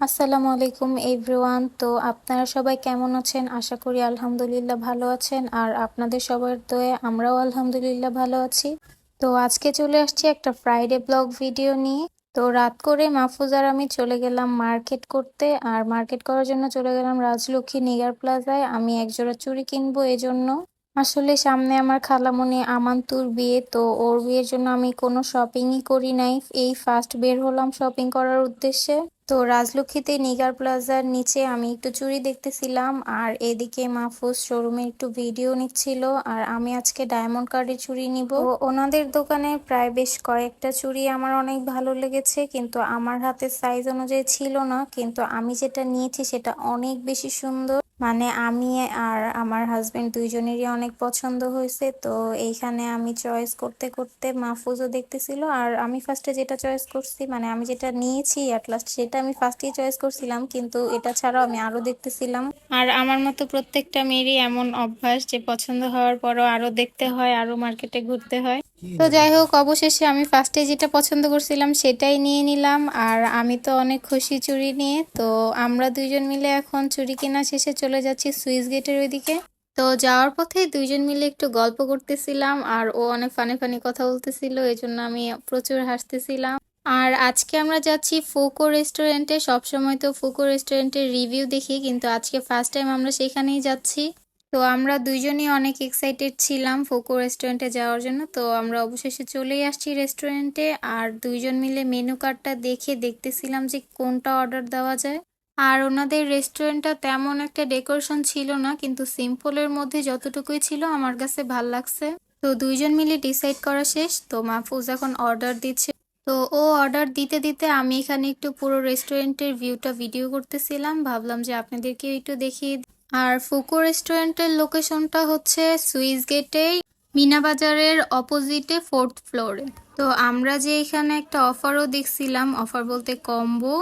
আসসালামু আলাইকুম এভরিওয়ান। তো আপনারা সবাই কেমন আছেন? আশা করি আলহামদুলিল্লাহ ভালো আছেন। আর আপনাদের সবার দয়ে আমরাও আলহামদুলিল্লাহ ভালো আছি। তো আজকে চলে আসছি একটা ফ্রাইডে ব্লগ ভিডিও নিয়ে। তো রাত করে মাহফুজ আর আমি চলে গেলাম মার্কেট করতে। আর মার্কেট করার জন্য চলে গেলাম রাজলক্ষ্মী নিগার প্লাজায় আমি একজোড়া চুড়ি কিনবো এজন্য। আসলে সামনে আমার খালামণি আমান্তুর বিয়ে। তো ওর বিয়ের জন্য আমি কোনো শপিংই করি নাই। এই ফার্স্ট বের হলাম শপিং করার উদ্দেশ্যে। তো রাজলক্ষ্মীতে নিগার প্লাজার নিচে আমি একটু চুরি দেখতেছিলাম, আর এদিকে মাহফুজ শোরুমে একটু ভিডিও নিচ্ছিল, আর আমি আজকে ডায়মন্ড কার্ডের চুরি নিব। ওনাদের দোকানে প্রায় বেশ কয়েকটা চুরি আমার অনেক ভালো লেগেছে, কিন্তু আমার হাতে সাইজ অনুযায়ী ছিল না, কিন্তু আমি যেটা নিয়েছি সেটা অনেক বেশি সুন্দর। মানে আমি আর আমার হাজবেন্ড দুইজনেরই অনেক পছন্দ হয়েছে, তো এইখানে আমি চয়েস করতে করতে মাহফুজও দেখতেছিল আর আমি ফার্স্টে যেটা চয়েস করছি মানে আমি যেটা নিয়েছি অ্যাট লাস্ট সেটা আমি ফার্স্টেই চয়েস করছিলাম, কিন্তু এটা ছাড়াও আমি আরও দেখতেছিলাম। আর আমার মতো প্রত্যেকটা মেয়েরই এমন অভ্যাস যে পছন্দ হওয়ার পরও আরও দেখতে হয় আরও মার্কেটে ঘুরতে হয়। তো যাই হোক অবশেষে আমি ফার্স্টে যেটা পছন্দ করছিলাম সেটাই নিয়ে নিলাম। আর আমি তো অনেক খুশি চুরি নিয়ে। তো আমরা দুইজন মিলে এখন চুরি কেনা শেষে চলে যাচ্ছি সুইস গেটের ওইদিকে। তো যাওয়ার পথে দুইজন মিলে একটু গল্প করতেছিলাম আর ও অনেক ফানি ফানি কথা বলতেছিল এই জন্য আমি প্রচুর হাসতেছিলাম। আর আজকে আমরা যাচ্ছি ফোকো রেস্টুরেন্টে সবসময় তো ফোকো রেস্টুরেন্টের রিভিউ দেখি কিন্তু আজকে ফার্স্ট টাইম আমরা সেখানেই যাচ্ছি। তো আমরা দুইজনই অনেক এক্সাইটেড ছিলাম ফোকো রেস্টুরেন্টে যাওয়ার জন্য। তো আমরা অবশেষে চলেই আসছি রেস্টুরেন্টে আর দুইজন মিলে মেনু কার্ডটা দেখে দেখতেছিলাম যে কোনটা অর্ডার দেওয়া যায়। আর ওনাদের রেস্টুরেন্টটা তেমন একটা ডেকোরেশন ছিল না, কিন্তু সিম্পলের মধ্যে যতটুকুই ছিল আমার কাছে ভালো লাগছে। তো দুইজন মিলে ডিসাইড করা শেষ। তো মাহফুজ এখন অর্ডার দিচ্ছে। তো ও অর্ডার দিতে দিতে আমি এখানে একটু পুরো রেস্টুরেন্টের ভিউটা ভিডিও করতেছিলাম। ভাবলাম যে আপনাদেরকে একটু দেখিয়ে। আর ফুকো রেস্টুরেন্টের লোকেশনটা হচ্ছে সুইস গেটেই মিনা বাজারের অপোজিটে ফোর্থ ফ্লোরে। তো আমরা যে এখানে একটা অফারও দেখছিলাম, অফার বলতে কম্বো।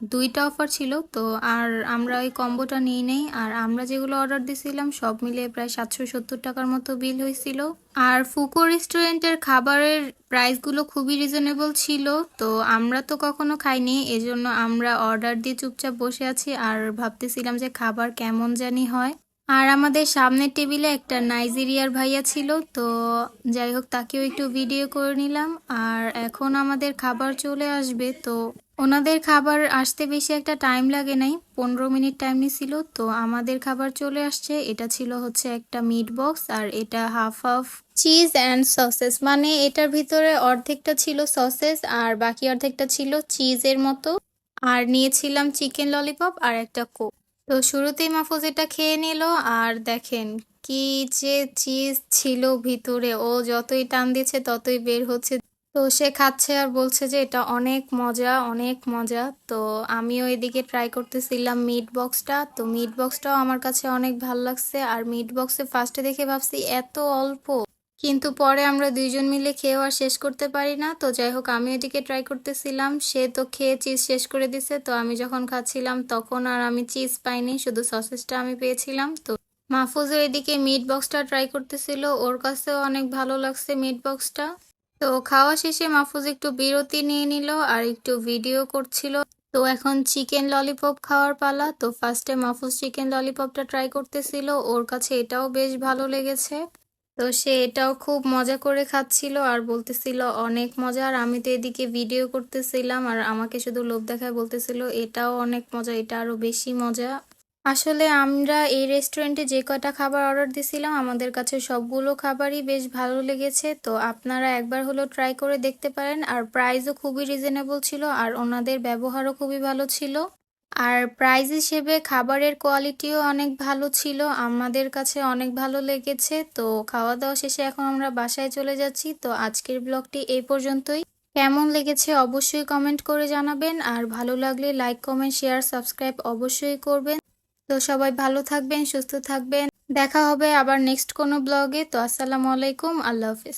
দুইটা অফার ছিল, তো আর আমরা ওই কম্বোটা নিয়ে নেই। আর আমরা যেগুলো অর্ডার দিয়েছিলাম সব মিলে প্রায় সাতশো সত্তর টাকার মতো বিল হয়েছিল। আর ফুকো রেস্টুরেন্টের খাবারের প্রাইসগুলো খুবই রিজনেবল ছিল, তো আমরা তো কখনো খাইনি। এজন্য আমরা অর্ডার দিয়ে চুপচাপ বসে আছি, আর ভাবতেছিলাম যে খাবার কেমন জানি হয়। আর আমাদের সামনের টেবিলে একটা নাইজেরিয়ার ভাইয়া ছিল, তো যাই হোক তাকেও একটু ভিডিও করে নিলাম। আর এখন আমাদের খাবার চলে আসবে, তো ওনাদের খাবার আসতে বেশি একটা টাইম লাগে নাই, পনেরো মিনিট টাইম নিছিল, তো আমাদের খাবার চলে আসছে। এটা ছিল হচ্ছে একটা মিট বক্স আর এটা half half cheese and sausages মানে এটার ভিতরে অর্ধেকটা ছিল সসেস আর বাকি অর্ধেকটা ছিল চিজের মতো। আর নিয়েছিলাম চিকেন ললিপপ আর একটা কোক তো শুরুতেই মাহফুজ এটা খেয়ে নিল, আর দেখেন কি যে চিজ ছিল ভিতরে। ও যতই টান দিচ্ছে ততই বের হচ্ছে। তো সে খাচ্ছে আর বলছে যে এটা অনেক মজা অনেক মজা। তো আমিও এদিকে ট্রাই করতেছিলাম মিট বক্সটা তো মিট বক্সটাও আমার কাছে অনেক ভালো লাগছে। আর মিট বক্সে ফার্স্টে দেখে ভাবছি এত অল্প। কিন্তু পরে আমরা দুইজন মিলে খেয়েও আর শেষ করতে পারি না। তো যাই হোক আমি এদিকে ট্রাই করতেছিলাম। সে তো খেয়ে চিজ শেষ করে দিছে। তো আমি যখন খাচ্ছিলাম তখন আর আমি চিজ পাইনি, শুধু সসেসটা আমি পেয়েছিলাম। তো মাহফুজও এদিকে মিট বক্সটা ট্রাই করতেছিল। ওর কাছেও অনেক ভালো লাগছে মিট বক্সটা তো খাওয়া শেষে মাহফুজ একটু বিরতি নিয়ে নিল আর একটু ভিডিও করছিল। তো এখন চিকেন ললিপপ খাওয়ার পালা। তো ফার্স্টে মাহফুজ চিকেন ললিপপটা ট্রাই করতেছিল। ওর কাছে এটাও বেশ ভালো লেগেছে। তো সে এটাও খুব মজা করে খাচ্ছিল আর বলতেছিল, অনেক মজা। আর আমি তো এদিকে ভিডিও করতেছিলাম আর আমাকে শুধু লোভ দেখায় বলতেছিল, এটাও অনেক মজা, এটা আরও বেশি মজা। আসলে আমরা এই রেস্টুরেন্টে যে কয়টা খাবার অর্ডার দিয়েছিলাম আমাদের কাছে সবগুলো খাবারই বেশ ভালো লেগেছে। তো আপনারা একবার হলো ট্রাই করে দেখতে পারেন। আর প্রাইসও খুবই রিজনেবল ছিল আর ওনাদের ব্যবহারও খুবই ভালো ছিল। আর প্রাইজ হিসেবে খাবারের কোয়ালিটিও অনেক ভালো ছিল, আমাদের কাছে অনেক ভালো লেগেছে। তো খাওয়া দাওয়া শেষে এখন আমরা বাসায় চলে যাচ্ছি। তো আজকের ব্লগটি এই পর্যন্তই। কেমন লেগেছে অবশ্যই কমেন্ট করে জানাবেন। আর ভালো লাগলে লাইক কমেন্ট শেয়ার সাবস্ক্রাইব অবশ্যই করবেন। তো সবাই ভালো থাকবেন, সুস্থ থাকবেন। দেখা হবে আবার নেক্সট কোনো ব্লগে তো আসসালামু আলাইকুম, আল্লাহ হাফিজ।